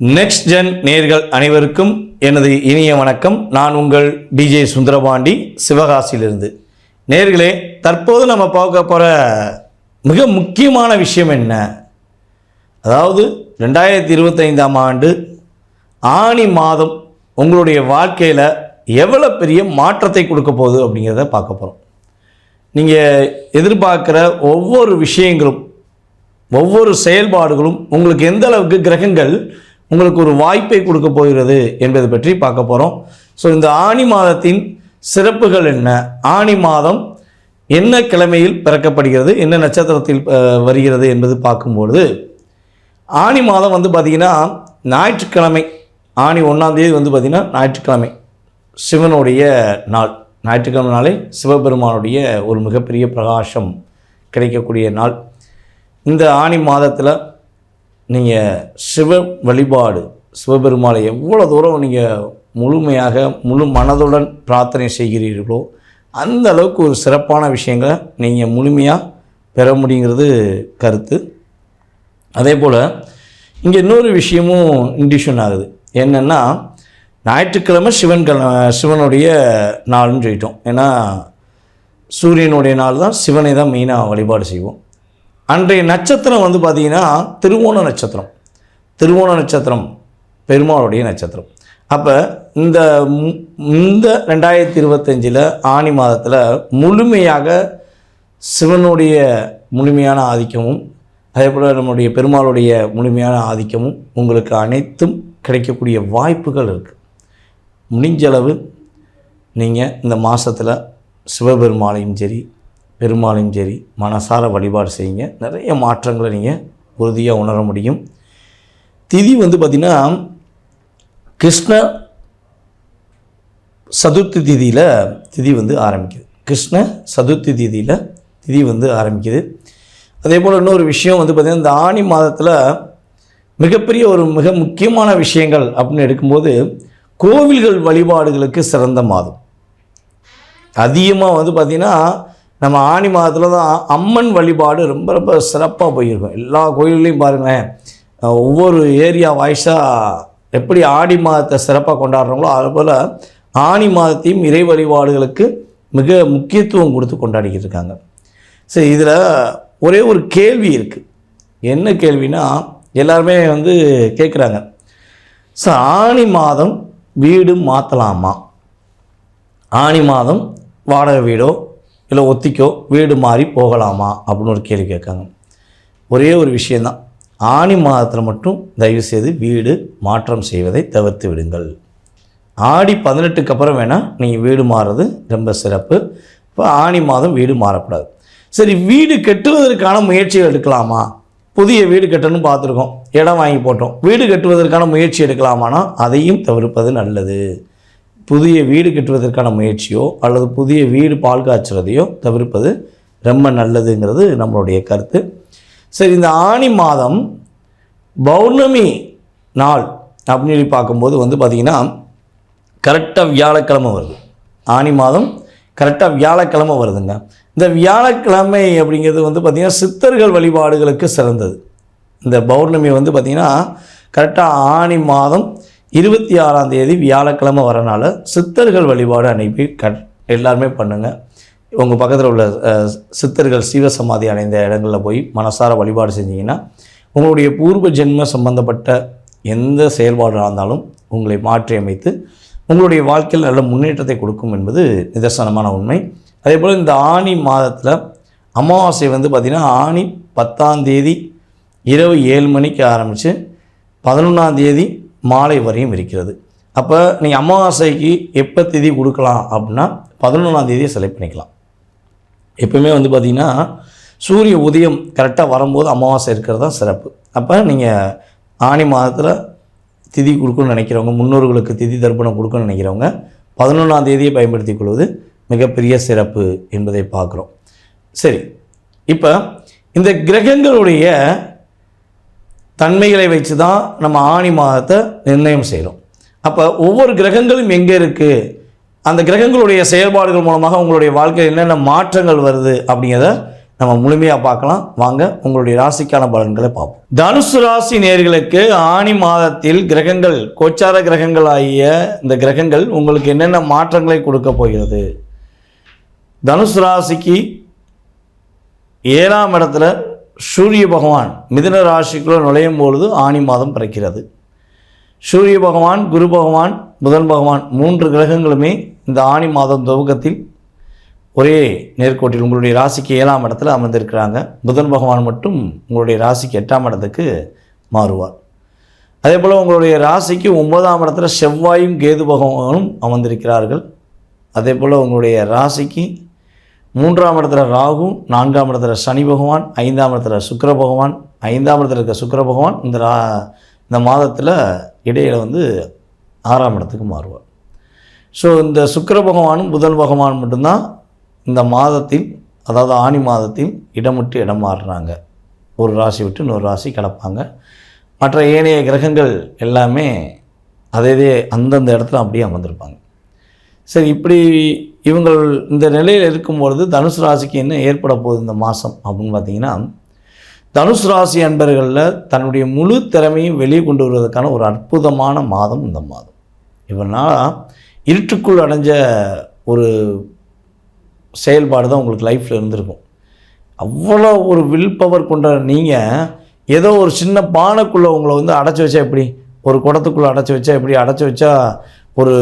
Next gen நேர்கள் அனைவருக்கும் எனது இனிய வணக்கம். நான் உங்கள் டிஜே சுந்தரபாண்டி சிவகாசியிலிருந்து. நேர்களே தற்போது நம்ம பார்க்க போகிற மிக முக்கியமான விஷயம் என்ன? அதாவது ரெண்டாயிரத்தி இருபத்தைந்தாம் ஆண்டு ஆணி மாதம் உங்களுடைய வாழ்க்கையில் எவ்வளோ பெரிய மாற்றத்தை கொடுக்க போகுது அப்படிங்கிறத பார்க்க போகிறோம் நீங்கள் எதிர்பார்க்குற ஒவ்வொரு விஷயங்களும் ஒவ்வொரு செயல்பாடுகளும் உங்களுக்கு எந்த அளவுக்கு கிரகங்கள் உங்களுக்கு ஒரு வாய்ப்பை கொடுக்க போகிறது என்பது பற்றி பார்க்க போகிறோம் ஸோ இந்த ஆணி மாதத்தின் சிறப்புகள் என்ன? ஆணி மாதம் என்ன கிழமையில் பிறக்கப்படுகிறது? என்ன நட்சத்திரத்தில் வருகிறது என்பது பார்க்கும்பொழுது ஆணி மாதம் வந்து பார்த்திங்கன்னா ஞாயிற்றுக்கிழமை ஆணி ஒன்றாந்தேதி வந்து பார்த்திங்கன்னா ஞாயிற்றுக்கிழமை சிவனுடைய நாள். ஞாயிற்றுக்கிழமை நாளே சிவபெருமானுடைய ஒரு மிகப்பெரிய பிரகாசம் கிடைக்கக்கூடிய நாள். இந்த ஆணி மாதத்தில் நீங்கள் சிவ வழிபாடு சிவபெருமானை எவ்வளோ தூரம் நீங்கள் முழுமையாக முழு மனதுடன் பிரார்த்தனை செய்கிறீர்களோ அந்த அளவுக்கு ஒரு சிறப்பான விஷயங்களை நீங்கள் முழுமையாக பெற முடியுங்கிறது கருத்து. அதே போல் இங்கே இன்னொரு விஷயமும் இண்டிஷன் ஆகுது. என்னென்னா ஞாயிற்றுக்கிழமை சிவன் கிழ சிவனுடைய நாள்னு சொல்லிட்டோம். ஏன்னா சூரியனுடைய நாள் தான் சிவனை தான் மெயினாக வழிபாடு செய்வோம். அன்றைய நட்சத்திரம் வந்து பார்த்திங்கன்னா திருவோண நட்சத்திரம். திருவோண நட்சத்திரம் பெருமாளுடைய நட்சத்திரம். அப்போ இந்த மு- இந்த ரெண்டாயிரத்தி இருபத்தஞ்சில் ஆணி மாதத்தில் முழுமையாக சிவனுடைய முழுமையான ஆதிக்கமும் அதே போல் நம்முடைய பெருமாளுடைய முழுமையான ஆதிக்கமும் உங்களுக்கு அனைத்தும் கிடைக்கக்கூடிய வாய்ப்புகள் இருக்குது முடிஞ்சளவு நீங்கள் இந்த மாதத்தில் சிவபெருமாளையும் சரி பெருமாளையும் சரி மனசார வழிபாடு செய்யுங்க. நிறைய மாற்றங்களை நீங்கள் உறுதியாக உணர முடியும். திதி வந்து பார்த்திங்கன்னா கிருஷ்ண சதுர்த்தி திதியில் திதி வந்து ஆரம்பிக்குது. கிருஷ்ண சதுர்த்தி திதியில் திதி வந்து ஆரம்பிக்குது. அதே போல் இன்னொரு விஷயம் வந்து பார்த்திங்கன்னா இந்த ஆணி மாதத்தில் மிகப்பெரிய ஒரு மிக முக்கியமான விஷயங்கள் அப்படின்னு எடுக்கும்போது கோவில்கள் வழிபாடுகளுக்கு சிறந்த மாதம். அதிகமாக வந்து பார்த்திங்கன்னா நம்ம ஆணி மாதத்தில் தான் அம்மன் வழிபாடு ரொம்ப ரொம்ப சிறப்பாக போயிருக்கும். எல்லா கோயில்லையும் பாருங்களேன். ஒவ்வொரு ஏரியா வாய்ஸாக எப்படி ஆடி மாதத்தை சிறப்பாக கொண்டாடுறாங்களோ அதுபோல் ஆணி மாதத்தையும் இறை வழிபாடுகளுக்கு மிக முக்கியத்துவம் கொடுத்து கொண்டாடிக்கிட்டு இருக்காங்க. சரி இதில் ஒரே ஒரு கேள்வி இருக்குது என்ன கேள்வினா எல்லாருமே வந்து கேட்குறாங்க ஸோ ஆணி மாதம் வீடு மாற்றலாமா ஆணி மாதம் வாடகை வீடோ இல்லை ஒத்திக்கோ வீடு மாறி போகலாமா அப்படின்னு ஒரு கேள்வி கேட்காங்க. ஒரே ஒரு விஷயந்தான். ஆணி மாதத்தில் மட்டும் தயவு செய்து வீடு மாற்றம் செய்வதை தவிர்த்து விடுங்கள். ஆடி பதினெட்டுக்கு அப்புறம் வேணால் நீங்கள் வீடு மாறுறது ரொம்ப சிறப்பு. இப்போ ஆணி மாதம் வீடு மாறக்கூடாது. சரி வீடு கட்டுவதற்கான முயற்சிகள் எடுக்கலாமா? புதிய வீடு கட்டணும்னு பார்த்துருக்கோம். இடம் வாங்கி போட்டோம். வீடு கட்டுவதற்கான முயற்சி எடுக்கலாமானா அதையும் தவிர்ப்பது நல்லது. புதிய வீடு கட்டுவதற்கான முயற்சியோ அல்லது புதிய வீடு பால் காய்ச்சுறதையோ தவிர்ப்பது ரொம்ப நல்லதுங்கிறது நம்மளுடைய கருத்து. சரி இந்த ஆணி மாதம் பௌர்ணமி நாள் அப்படின்னு சொல்லி பார்க்கும்போது வந்து பார்த்திங்கன்னா கரெக்டாக வியாழக்கிழமை வருது. ஆனி மாதம் கரெக்டாக வியாழக்கிழமை வருதுங்க. இந்த வியாழக்கிழமை அப்படிங்கிறது வந்து பார்த்திங்கன்னா சித்தர்கள் வழிபாடுகளுக்கு சிறந்தது. இந்த பௌர்ணமி வந்து பார்த்திங்கன்னா கரெக்டாக ஆனி மாதம் இருபத்தி ஆறாம் தேதி வியாழக்கிழமை வரனால சித்தர்கள் வழிபாடு அனுப்பி கட் எல்லாருமே பண்ணுங்கள் உங்கள் பக்கத்தில் உள்ள சித்தர்கள் சித்தர்கள் சீவசமாதி அடைந்த இடங்களில் போய் மனசார வழிபாடு செஞ்சீங்கன்னா உங்களுடைய பூர்வ ஜென்ம சம்பந்தப்பட்ட எந்த செயல்பாடாக இருந்தாலும் உங்களை மாற்றி அமைத்து உங்களுடைய வாழ்க்கையில் நல்ல முன்னேற்றத்தை கொடுக்கும் என்பது நிதர்சனமான உண்மை. அதே போல் இந்த ஆணி மாதத்தில் அமாவாசை வந்து பார்த்திங்கன்னா ஆணி பத்தாம் தேதி இரவு ஏழு மணிக்கு ஆரம்பித்து பதினொன்றாம் தேதி மாலை வரையும் இருக்கிறது. அப்போ நீங்கள் அமாவாசைக்கு எப்போ திதி கொடுக்கலாம் அப்படின்னா பதினொன்றாம் தேதியை செலக்ட் பண்ணிக்கலாம். எப்பவுமே வந்து பார்த்திங்கன்னா சூரிய உதயம் கரெக்டாக வரும்போது அமாவாசை இருக்கிறது தான் சிறப்பு. அப்போ நீங்கள் ஆணி மாதத்தில் திதி கொடுக்கணும்னு நினைக்கிறவங்க முன்னோர்களுக்கு திதி தர்ப்பணம் கொடுக்கணும்னு நினைக்கிறவங்க பதினொன்றாம் தேதியை பயன்படுத்திக் கொள்வது மிகப்பெரிய சிறப்பு என்பதை பார்க்குறோம். சரி இப்போ இந்த கிரகங்களுடைய தன்மைகளை வச்சு தான் நம்ம ஆணி மாதத்தை நிர்ணயம் செய்கிறோம் அப்போ ஒவ்வொரு கிரகங்களும் எங்கே இருக்குது அந்த கிரகங்களுடைய செயல்பாடுகள் மூலமாக உங்களுடைய வாழ்க்கையில் என்னென்ன மாற்றங்கள் வருது அப்படிங்கிறத நம்ம முழுமையாக பார்க்கலாம். வாங்க உங்களுடைய ராசிக்கான பலன்களை பார்ப்போம். தனுசு ராசி நேர்களுக்கு ஆணி மாதத்தில் கிரகங்கள் கோச்சார கிரகங்கள் ஆகிய இந்த கிரகங்கள் உங்களுக்கு என்னென்ன மாற்றங்களை கொடுக்க போகிறது? தனுசு ராசிக்கு ஏழாம் இடத்துல சூரிய பகவான் மிதுன ராசிக்குள்ளே நுழையும் பொழுது ஆணி மாதம் பிறக்கிறது. சூரிய பகவான் குரு பகவான் புதன் பகவான் மூன்று கிரகங்களுமே இந்த ஆணி மாதம் துவக்கத்தில் ஒரே நேர்கோட்டில் உங்களுடைய ராசிக்கு ஏழாம் இடத்துல அமர்ந்திருக்கிறாங்க. புதன் பகவான் மட்டும் உங்களுடைய ராசிக்கு எட்டாம் இடத்துக்கு மாறுவார். அதே போல் உங்களுடைய ராசிக்கு ஒன்பதாம் இடத்துல செவ்வாயும் கேது பகவானும் அமர்ந்திருக்கிறார்கள். அதே போல் உங்களுடைய ராசிக்கு மூன்றாம் இடத்துல ராகு நான்காம் இடத்துல சனி பகவான் ஐந்தாம் இடத்துல சுக்கர பகவான் ஐந்தாம் இடத்துல இருக்க சுக்கர பகவான் இந்த ரா இந்த மாதத்தில் இடையில் வந்து ஆறாம் இடத்துக்கு மாறுவார். ஸோ இந்த சுக்கர பகவானும் புதன் பகவான் மட்டும்தான் இந்த மாதத்தில் அதாவது ஆணி மாதத்தில் இடமிட்டு இடம் மாறுறாங்க. ஒரு ராசி விட்டு இன்னொரு ராசி கிடப்பாங்க. மற்ற ஏனைய கிரகங்கள் எல்லாமே அதே இதே அந்தந்த இடத்துல அப்படியே அமர்ந்திருப்பாங்க. சரி இப்படி இவங்கள் இந்த நிலையில் இருக்கும்பொழுது தனுசு ராசிக்கு என்ன ஏற்பட போகுது இந்த மாதம் அப்படின்னு பார்த்தீங்கன்னா தனுசு ராசி அன்பர்களில் தன்னுடைய முழு திறமையும் வெளியே கொண்டு வருவதற்கான ஒரு அற்புதமான மாதம் இந்த மாதம். இவனால் இருட்டுக்குள் அடைஞ்ச ஒரு செயல்பாடு தான் உங்களுக்கு லைஃப்பில் இருந்திருக்கும். அவ்வளோ ஒரு வில் பவர் கொண்ட நீங்கள் ஏதோ ஒரு சின்ன பானைக்குள்ளே உங்களை வந்து அடைச்சி வச்சா எப்படி? ஒரு குடத்துக்குள்ளே அடைச்சி வச்சா எப்படி? அடைச்சி வச்சா ஒரு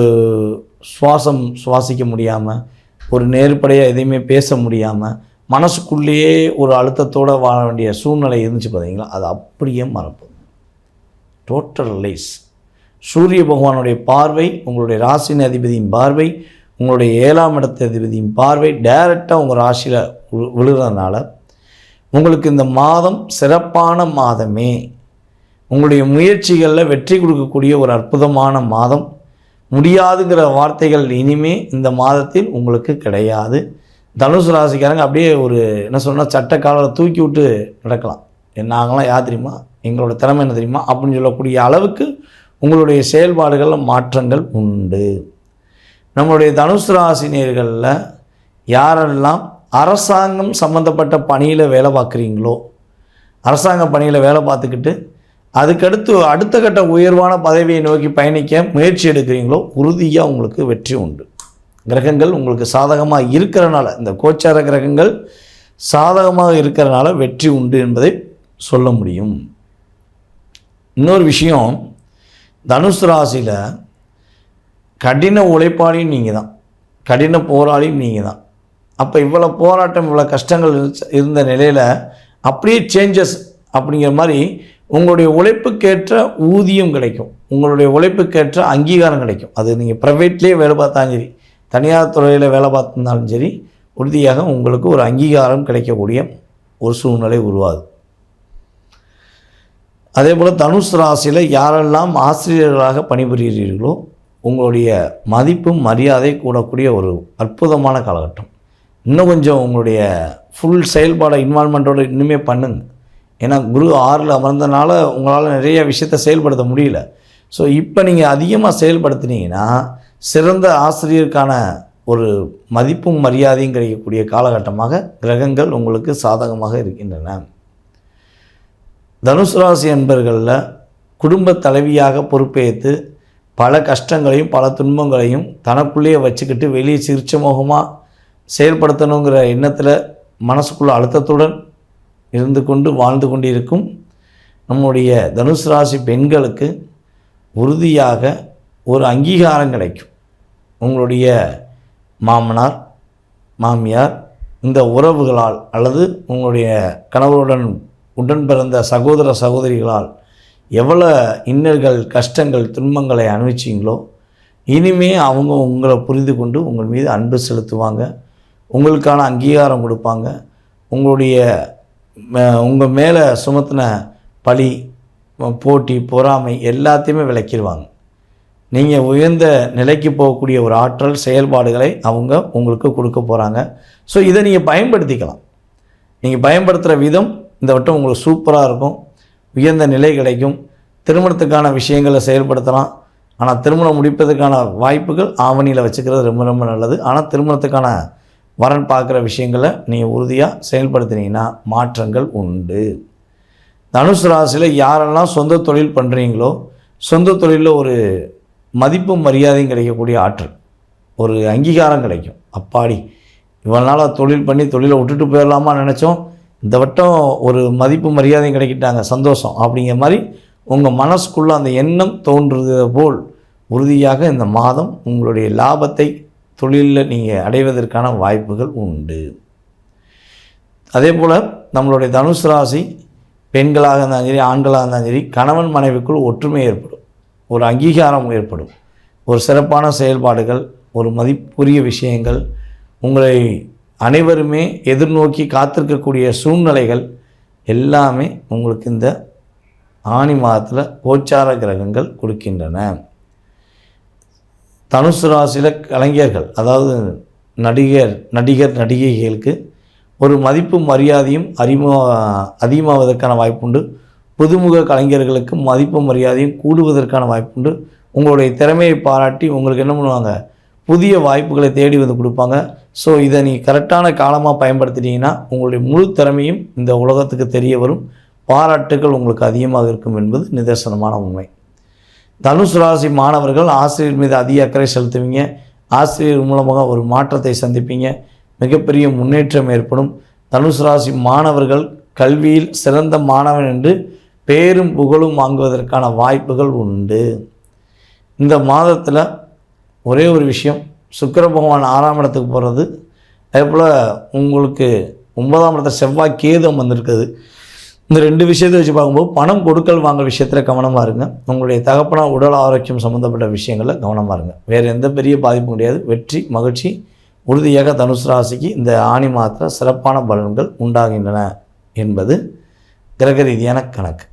சுவாசம் சுவாசிக்க முடியாமல் ஒரு நேர்படையாக எதையுமே பேச முடியாமல் மனசுக்குள்ளேயே ஒரு அழுத்தத்தோடு வாழ வேண்டிய சூழ்நிலை இருந்துச்சு பார்த்தீங்களா அது அப்படியே மறப்பு. டோட்டல் லைஸ் சூரிய பகவானுடைய பார்வை உங்களுடைய ராசின் அதிபதியின் பார்வை உங்களுடைய ஏழாம் இடத்து அதிபதியின் பார்வை டைரெக்டாக உங்கள் ராசியில் விழுறதுனால உங்களுக்கு இந்த மாதம் சிறப்பான மாதமே. உங்களுடைய முயற்சிகளில் வெற்றி கொடுக்கக்கூடிய ஒரு அற்புதமான மாதம். முடியாதுங்கிற வார்த்தைகள் இனிமே இந்த மாதத்தில் உங்களுக்கு கிடையாது. தனுசு ராசிக்காரங்க அப்படியே ஒரு என்ன சொன்னால் சட்டக்காலில் தூக்கி விட்டு நடக்கலாம். நாங்களாம் யார் தெரியுமா? எங்களோட திறமை என்ன தெரியுமா? அப்படின்னு சொல்லக்கூடிய அளவுக்கு உங்களுடைய செயல்பாடுகளில் மாற்றங்கள் உண்டு. நம்மளுடைய தனுசு ராசினியர்களில் யாரெல்லாம் அரசாங்கம் சம்மந்தப்பட்ட பணியில் வேலை பார்க்குறீங்களோ அரசாங்க பணியில் வேலை பார்த்துக்கிட்டு அதுக்கடுத்து அடுத்த கட்ட உயர்வான பதவியை நோக்கி பயணிக்க முயற்சி எடுக்கிறீங்களோ உறுதியாக உங்களுக்கு வெற்றி உண்டு. கிரகங்கள் உங்களுக்கு சாதகமாக இருக்கிறனால இந்த கோச்சார கிரகங்கள் சாதகமாக இருக்கிறனால வெற்றி உண்டு என்பதை சொல்ல முடியும். இன்னொரு விஷயம் தனுசு ராசியில் கடின உழைப்பாளியும் நீங்கள் தான் கடின போராளியும் நீங்கள் தான் அப்போ இவ்வளோ போராட்டம் இவ்வளோ கஷ்டங்கள் இருந்த நிலையில் அப்படியே சேஞ்சஸ் அப்படிங்கிற மாதிரி உங்களுடைய உழைப்புக்கேற்ற ஊதியம் கிடைக்கும். உங்களுடைய உழைப்புக்கேற்ற அங்கீகாரம் கிடைக்கும். அது நீங்கள் ப்ரைவேட்லேயே வேலை பார்த்தாலும் சரி தனியார் துறையில் வேலை பார்த்துருந்தாலும் சரி உறுதியாக உங்களுக்கு ஒரு அங்கீகாரம் கிடைக்கக்கூடிய ஒரு சூழ்நிலை உருவாது அதே போல் தனுஷ் ராசியில் யாரெல்லாம் ஆசிரியர்களாக பணிபுரிகிறீர்களோ உங்களுடைய மதிப்பும் மரியாதை கூடக்கூடிய ஒரு அற்புதமான காலகட்டம். இன்னும் கொஞ்சம் உங்களுடைய ஃபுல் செயல்பாடை இன்வால்மெண்ட்டோடு இன்னுமே பண்ணுங்க. ஏன்னா குரு ஆறில் அமர்ந்தனால உங்களால் நிறைய விஷயத்த செயல்படுத்த முடியல. ஸோ இப்போ நீங்கள் அதிகமாக செயல்படுத்தினீங்கன்னா சிறந்த ஆசிரியருக்கான ஒரு மதிப்பும் மரியாதையும் கிடைக்கக்கூடிய காலகட்டமாக கிரகங்கள் உங்களுக்கு சாதகமாக இருக்கின்றன. தனுசு ராசி என்பர்களில் குடும்ப தலைவியாக பொறுப்பேற்று பல கஷ்டங்களையும் பல துன்பங்களையும் தனக்குள்ளேயே வச்சுக்கிட்டு வெளியே சிரிச்சமோகமாக செயல்படுத்தணுங்கிற எண்ணத்தில் மனசுக்குள்ள அழுத்தத்துடன் இருந்து கொண்டு வாழ்ந்து கொண்டிருக்கும் நம்முடைய தனுசு ராசி பெண்களுக்கு உறுதியாக ஒரு அங்கீகாரம் கிடைக்கும். உங்களுடைய மாமனார் மாமியார் இந்த உறவுகளால் அல்லது உங்களுடைய கணவருடன் உடன் பிறந்த சகோதர சகோதரிகளால் எவ்வளோ இன்னல்கள் கஷ்டங்கள் துன்பங்களை அனுபவிச்சிங்களோ இனிமே அவங்க உங்களை புரிந்து கொண்டு உங்கள் மீது அன்பு செலுத்துவாங்க. உங்களுக்கான அங்கீகாரம் கொடுப்பாங்க. உங்களுடைய உங்கள் மேலே சுமத்தின பழி போட்டி பொறாமை எல்லாத்தையுமே விளக்கிடுவாங்க. நீங்கள் உயர்ந்த நிலைக்கு போகக்கூடிய ஒரு ஆற்றல் செயல்பாடுகளை அவங்க உங்களுக்கு கொடுக்க போகிறாங்க ஸோ இதை நீங்கள் பயன்படுத்திக்கலாம். நீங்கள் பயன்படுத்துகிற விதம் இந்த வட்டம் உங்களுக்கு சூப்பராக இருக்கும். உயர்ந்த நிலை கிடைக்கும். திருமணத்துக்கான விஷயங்களை செயல்படுத்தலாம். ஆனால் திருமணம் முடிப்பதற்கான வாய்ப்புகள் ஆவணியில் வச்சுக்கிறது ரொம்ப ரொம்ப நல்லது. ஆனால் திருமணத்துக்கான வரன் பார்க்குற விஷயங்களை நீங்கள் உறுதியாக செயல்படுத்துனீங்கன்னா மாற்றங்கள் உண்டு. தனுசு ராசியில் யாரெல்லாம் சொந்த தொழில் பண்ணுறீங்களோ சொந்த தொழிலில் ஒரு மதிப்பும் மரியாதையும் கிடைக்கக்கூடிய ஆற்றல். ஒரு அங்கீகாரம் கிடைக்கும். அப்பாடி இவ்வளோ நாளாக தொழில் பண்ணி தொழிலை விட்டுட்டு போயிடலாமா நினச்சோம்? இந்த வட்டம் ஒரு மதிப்பு மரியாதையும் கிடைக்கிட்டாங்க சந்தோஷம். அப்படிங்கிற மாதிரி உங்கள் மனசுக்குள்ளே அந்த எண்ணம் தோன்றுறது போல் உறுதியாக இந்த மாதம் உங்களுடைய லாபத்தை தொழிலில் நீங்கள் அடைவதற்கான வாய்ப்புகள் உண்டு. அதே போல் நம்மளுடைய தனுசு ராசி பெண்களாக இருந்தாலும் சரி ஆண்களாக இருந்தாலும் சரி கணவன் மனைவிக்குள் ஒற்றுமை ஏற்படும். ஒரு அங்கீகாரம் ஏற்படும். ஒரு சிறப்பான செயல்பாடுகள் ஒரு மதிப்புரிய விஷயங்கள் உங்களை அனைவருமே எதிர்நோக்கி காத்திருக்கக்கூடிய சூழ்நிலைகள் எல்லாமே உங்களுக்கு இந்த ஆணி மாதத்தில் கோச்சார கிரகங்கள் கொடுக்கின்றன. தனுசு ராசியில் கலைஞர்கள் அதாவது நடிகர் நடிகர் நடிகைகளுக்கு ஒரு மதிப்பு மரியாதையும் அறிமுக அதிகமாவதற்கான வாய்ப்புண்டு. புதுமுக கலைஞர்களுக்கு மதிப்பு மரியாதையும் கூடுவதற்கான வாய்ப்புண்டு. உங்களுடைய திறமையை பாராட்டி உங்களுக்கு என்ன பண்ணுவாங்க? புதிய வாய்ப்புகளை தேடி வந்து கொடுப்பாங்க. ஸோ இதை நீ கரெக்டான காலமாக பயன்படுத்திட்டீங்கன்னா உங்களுடைய முழு திறமையும் இந்த உலகத்துக்கு தெரிய வரும். பாராட்டுகள் உங்களுக்கு அதிகமாக இருக்கும் என்பது நிதர்சனமான உண்மை. தனுசு ராசி மாணவர்கள் ஆசிரியர் மீது அதிக அக்கறை செலுத்துவீங்க. ஆசிரியர் மூலமாக ஒரு மாற்றத்தை சந்திப்பீங்க. மிகப்பெரிய முன்னேற்றம் ஏற்படும். தனுசு ராசி மாணவர்கள் கல்வியில் சிறந்த மாணவன் என்று பேரும் புகழும் வாங்குவதற்கான வாய்ப்புகள் உண்டு. இந்த மாதத்தில் ஒரே ஒரு விஷயம் சுக்கர பகவான் ஆறாம் இடத்துக்கு போகிறது அதே போல் உங்களுக்கு ஒன்பதாம் இடத்துல செவ்வாய் கேதம் வந்திருக்குது. இந்த ரெண்டு விஷயத்தை வச்சு பார்க்கும்போது பணம் கொடுக்கல் வாங்க விஷயத்தில் கவனமாக இருங்க. உங்களுடைய தகப்பனா உடல் ஆரோக்கியம் சம்மந்தப்பட்ட விஷயங்களில் கவனமாக இருங்க. வேறு எந்த பெரிய பாதிப்பும் கிடையாது. வெற்றி மகிழ்ச்சி உறுதியாக தனுசு ராசிக்கு இந்த ஆணி மாத்திர சிறப்பான பலன்கள் உண்டாகின்றன என்பது கிரக ரீதியான கணக்கு.